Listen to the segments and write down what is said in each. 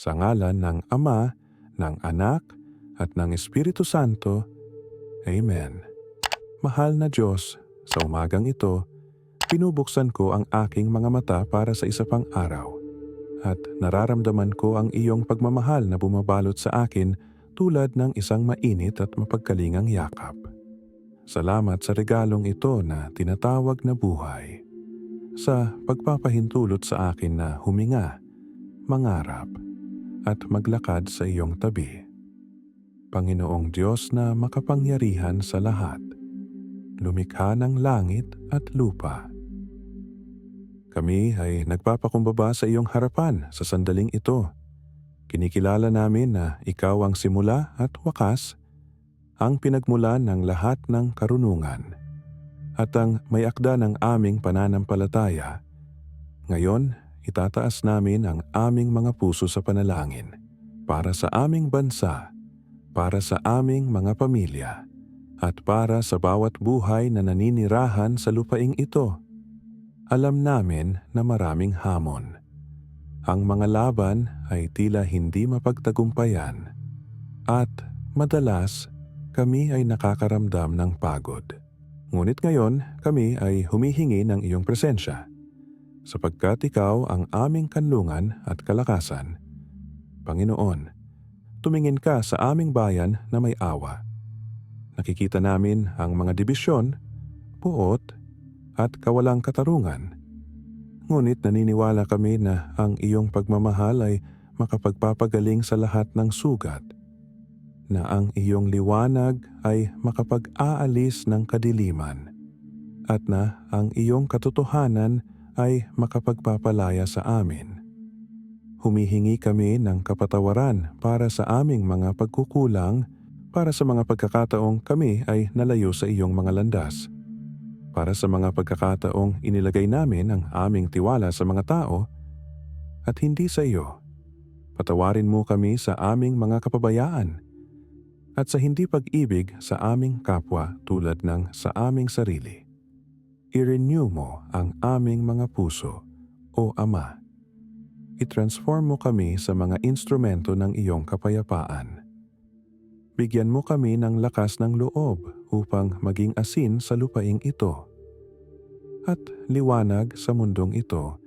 Sa ngalan ng Ama, ng Anak, at ng Espiritu Santo. Amen. Mahal na Diyos, sa umagang ito, pinubuksan ko ang aking mga mata para sa isa pang araw. At nararamdaman ko ang iyong pagmamahal na bumabalot sa akin tulad ng isang mainit at mapagkalingang yakap. Salamat sa regalong ito na tinatawag na buhay. Sa pagpapahintulot sa akin na huminga, mangarap, at maglakad sa iyong tabi. Panginoong Diyos na makapangyarihan sa lahat, lumikha ng langit at lupa. Kami ay nagpapakumbaba sa iyong harapan sa sandaling ito. Kinikilala namin na ikaw ang simula at wakas, ang pinagmulan ng lahat ng karunungan, at ang may akda ng aming pananampalataya. Ngayon, itataas namin ang aming mga puso sa panalangin para sa aming bansa, para sa aming mga pamilya, at para sa bawat buhay na naninirahan sa lupaing ito. Alam namin na maraming hamon. Ang mga laban ay tila hindi mapagtagumpayan at madalas kami ay nakakaramdam ng pagod. Ngunit ngayon kami ay humihingi ng iyong presensya sapagkat ikaw ang aming kanlungan at kalakasan. Panginoon, tumingin ka sa aming bayan na may awa. Nakikita namin ang mga dibisyon, puot, at kawalang katarungan. Ngunit naniniwala kami na ang iyong pagmamahal ay makapagpapagaling sa lahat ng sugat, na ang iyong liwanag ay makapag-aalis ng kadiliman, at na ang iyong katotohanan ay makapagpapalaya sa amin. Humihingi kami ng kapatawaran para sa aming mga pagkukulang para sa mga pagkakataong kami ay nalayo sa iyong mga landas. Para sa mga pagkakataong inilagay namin ang aming tiwala sa mga tao at hindi sa iyo. Patawarin mo kami sa aming mga kapabayaan at sa hindi pag-ibig sa aming kapwa tulad ng sa aming sarili i-renew mo ang aming mga puso, O Ama. I-transform mo kami sa mga instrumento ng iyong kapayapaan. Bigyan mo kami ng lakas ng loob upang maging asin sa lupaing ito. At liwanag sa mundong ito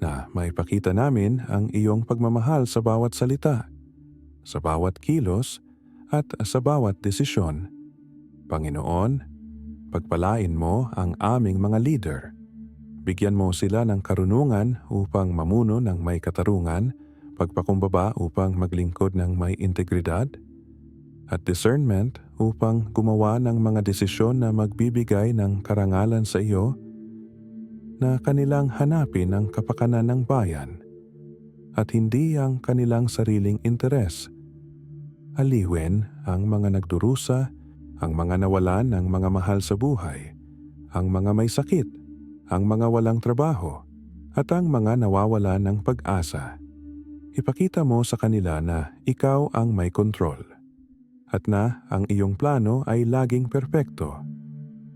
na maipakita namin ang iyong pagmamahal sa bawat salita, sa bawat kilos, at sa bawat desisyon. Panginoon, Pagpalain mo ang aming mga leader. Bigyan mo sila ng karunungan upang mamuno ng may katarungan, pagpakumbaba upang maglingkod ng may integridad, at discernment upang gumawa ng mga desisyon na magbibigay ng karangalan sa iyo na kanilang hanapin ang kapakanan ng bayan at hindi ang kanilang sariling interes. Aliwen ang mga nagdurusa ang mga nawalan ng mga mahal sa buhay, ang mga may sakit, ang mga walang trabaho, at ang mga nawawalan ng pag-asa. Ipakita mo sa kanila na ikaw ang may kontrol at na ang iyong plano ay laging perpekto.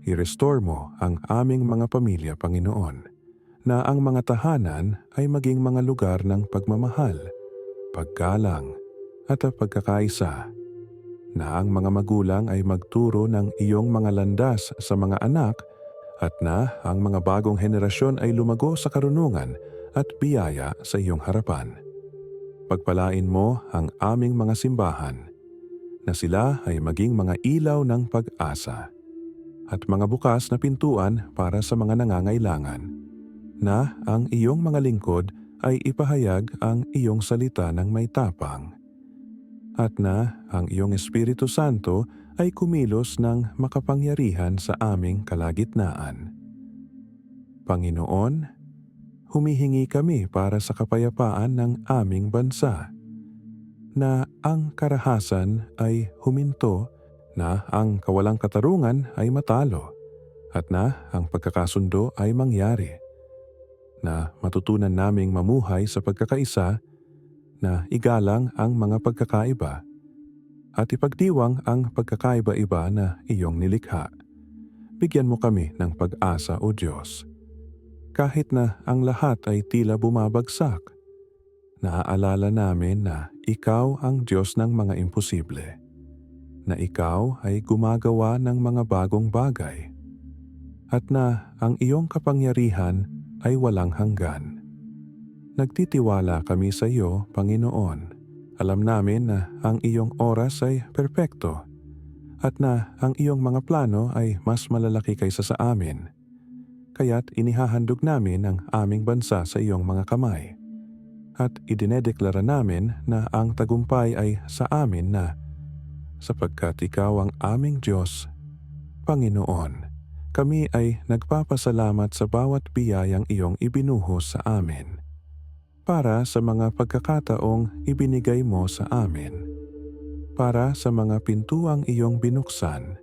I-restore mo ang aming mga pamilya, Panginoon, na ang mga tahanan ay maging mga lugar ng pagmamahal, paggalang, at pagkakaisa na ang mga magulang ay magturo ng iyong mga landas sa mga anak at na ang mga bagong henerasyon ay lumago sa karunungan at biyaya sa iyong harapan. Pagpalain mo ang aming mga simbahan na sila ay maging mga ilaw ng pag-asa at mga bukas na pintuan para sa mga nangangailangan na ang iyong mga lingkod ay ipahayag ang iyong salita ng may tapang at na ang iyong Espiritu Santo ay kumilos ng makapangyarihan sa aming kalagitnaan. Panginoon, humihingi kami para sa kapayapaan ng aming bansa, na ang karahasan ay huminto, na ang kawalang katarungan ay matalo, at na ang pagkakasundo ay mangyari, na matutunan naming mamuhay sa pagkakaisa na igalang ang mga pagkakaiba at ipagdiwang ang pagkakaiba-iba na iyong nilikha. Bigyan mo kami ng pag-asa o Diyos. Kahit na ang lahat ay tila bumabagsak, naaalala namin na ikaw ang Diyos ng mga imposible. Na ikaw ay gumagawa ng mga bagong bagay. At na ang iyong kapangyarihan ay walang hanggan. Nagtitiwala kami sa iyo, Panginoon. Alam namin na ang iyong oras ay perpekto at na ang iyong mga plano ay mas malalaki kaysa sa amin. Kaya't inihahandog namin ang aming bansa sa iyong mga kamay. At idinedeklara namin na ang tagumpay ay sa amin na sapagkat ikaw ang aming Diyos, Panginoon. Kami ay nagpapasalamat sa bawat biyayang iyong ibinuhos sa amin para sa mga pagkakataong ibinigay mo sa amin, para sa mga pintuang iyong binuksan,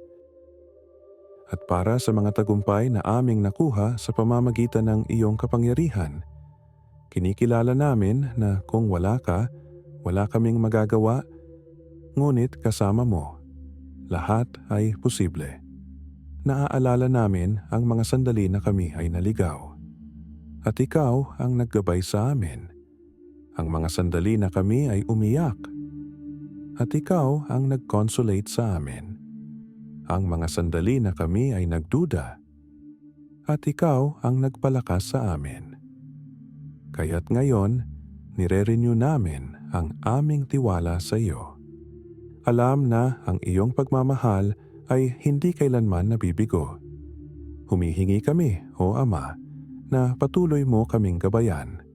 at para sa mga tagumpay na aming nakuha sa pamamagitan ng iyong kapangyarihan. Kinikilala namin na kung wala ka, wala kaming magagawa, ngunit kasama mo, lahat ay posible. Naaalala namin ang mga sandali na kami ay naligaw at ikaw ang naggabay sa amin. Ang mga sandali na kami ay umiyak at ikaw ang nag-consolate sa amin. Ang mga sandali na kami ay nagduda at ikaw ang nagpalakas sa amin. Kaya't ngayon, nire-renew namin ang aming tiwala sa iyo. Alam na ang iyong pagmamahal ay hindi kailanman nabibigo. Humihingi kami, O Ama, na patuloy mo kaming gabayan.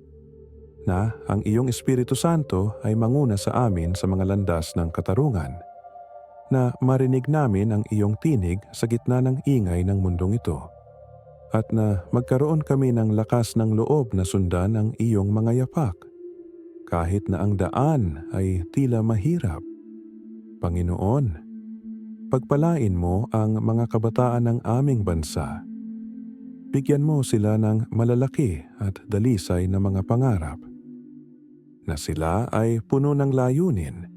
Na ang iyong Espiritu Santo ay manguna sa amin sa mga landas ng katarungan. Na marinig namin ang iyong tinig sa gitna ng ingay ng mundong ito. At na magkaroon kami ng lakas ng loob na sundan ang iyong mga yapak. Kahit na ang daan ay tila mahirap. Panginoon, pagpalain mo ang mga kabataan ng aming bansa bigyan mo sila ng malalaki at dalisay na mga pangarap. Na sila ay puno ng layunin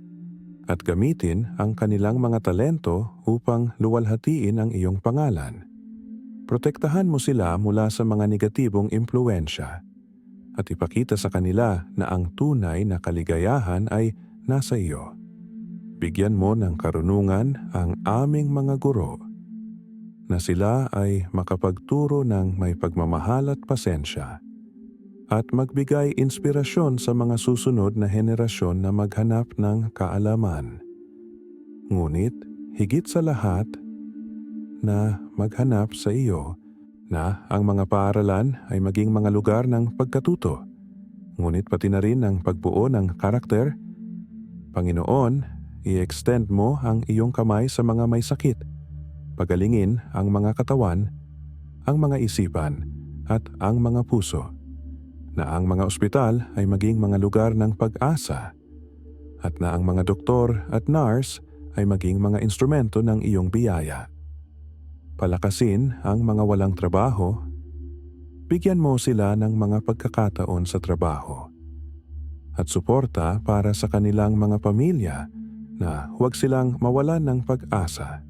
at gamitin ang kanilang mga talento upang luwalhatiin ang iyong pangalan. Protektahan mo sila mula sa mga negatibong impluensya at ipakita sa kanila na ang tunay na kaligayahan ay nasa iyo. Bigyan mo ng karunungan ang aming mga guro na sila ay makapagturo ng may pagmamahal at pasensya at magbigay inspirasyon sa mga susunod na henerasyon na maghanap ng kaalaman. Ngunit higit sa lahat na maghanap sa iyo na ang mga paaralan ay maging mga lugar ng pagkatuto, ngunit pati na rin ang pagbuo ng karakter. Panginoon, i-extend mo ang iyong kamay sa mga may sakit pagalingin ang mga katawan, ang mga isipan at ang mga puso, na ang mga ospital ay maging mga lugar ng pag-asa at na ang mga doktor at nurse ay maging mga instrumento ng iyong biyaya. Palakasin ang mga walang trabaho, bigyan mo sila ng mga pagkakataon sa trabaho at suporta para sa kanilang mga pamilya na huwag silang mawalan ng pag-asa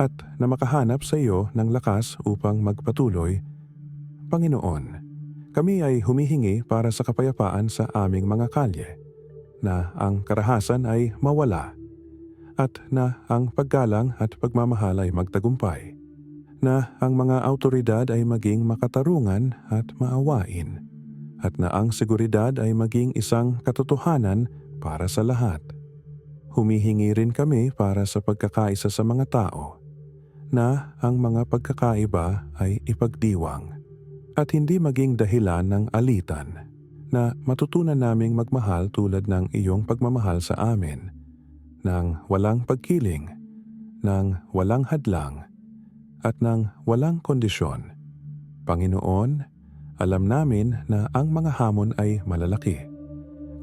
at na makahanap sa iyo ng lakas upang magpatuloy. Panginoon, kami ay humihingi para sa kapayapaan sa aming mga kalye, na ang karahasan ay mawala, at na ang paggalang at pagmamahal ay magtagumpay, na ang mga autoridad ay maging makatarungan at maawain, at na ang seguridad ay maging isang katotohanan para sa lahat. Humihingi rin kami para sa pagkakaisa sa mga tao na ang mga pagkakaiba ay ipagdiwang at hindi maging dahilan ng alitan na matutunan naming magmahal tulad ng iyong pagmamahal sa amin ng walang pagkiling, ng walang hadlang, at ng walang kondisyon. Panginoon, alam namin na ang mga hamon ay malalaki,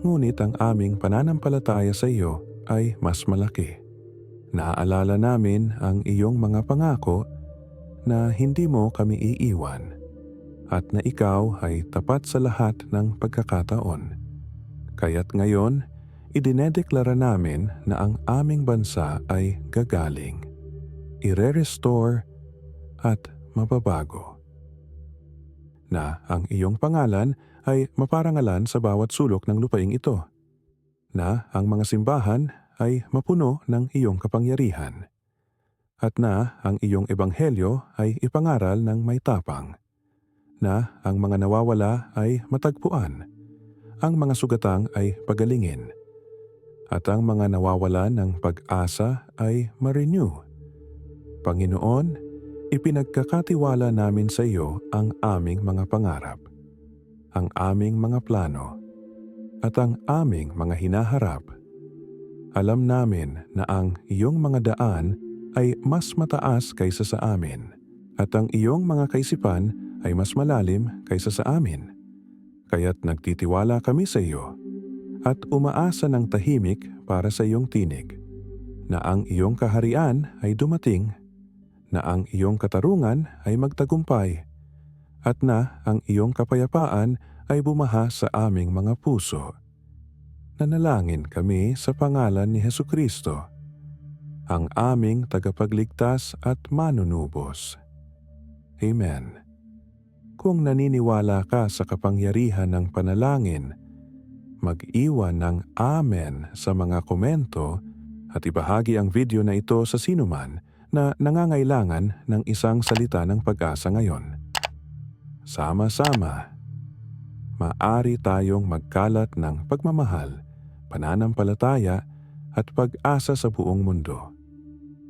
ngunit ang aming pananampalataya sa iyo ay mas malaki. Naaalala namin ang iyong mga pangako na hindi mo kami iiwan at na ikaw ay tapat sa lahat ng pagkakataon. Kaya't ngayon, idinedeklara namin na ang aming bansa ay gagaling, ire-restore at mababago. Na ang iyong pangalan ay maparangalan sa bawat sulok ng lupaing ito, na ang mga simbahan ay mapuno ng iyong kapangyarihan, at na ang iyong ebanghelyo ay ipangaral ng may tapang, na ang mga nawawala ay matagpuan, ang mga sugatang ay pagalingin, at ang mga nawawala ng pag-asa ay ma-renew. Panginoon, ipinagkakatiwala namin sa iyo ang aming mga pangarap, ang aming mga plano, at ang aming mga hinaharap. Alam namin na ang iyong mga daan ay mas mataas kaysa sa amin, at ang iyong mga kaisipan ay mas malalim kaysa sa amin. Kaya't nagtitiwala kami sa iyo at umaasa ng tahimik para sa iyong tinig, na ang iyong kaharian ay dumating, na ang iyong katarungan ay magtagumpay, at na ang iyong kapayapaan ay bumaha sa aming mga puso. Nanalangin kami sa pangalan ni Heso Kristo, ang aming tagapagligtas at manunubos. Amen. Kung naniniwala ka sa kapangyarihan ng panalangin, mag-iwan ng Amen sa mga komento at ibahagi ang video na ito sa sinuman na nangangailangan ng isang salita ng pag-asa ngayon. Sama-sama, maari tayong magkalat ng pagmamahal, pananampalataya at pag-asa sa buong mundo.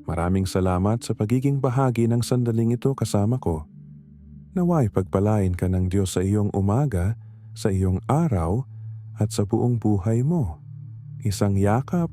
Maraming salamat sa pagiging bahagi ng sandaling ito kasama ko. Naway pagpalain ka ng Diyos sa iyong umaga, sa iyong araw, at sa buong buhay mo. Isang yakap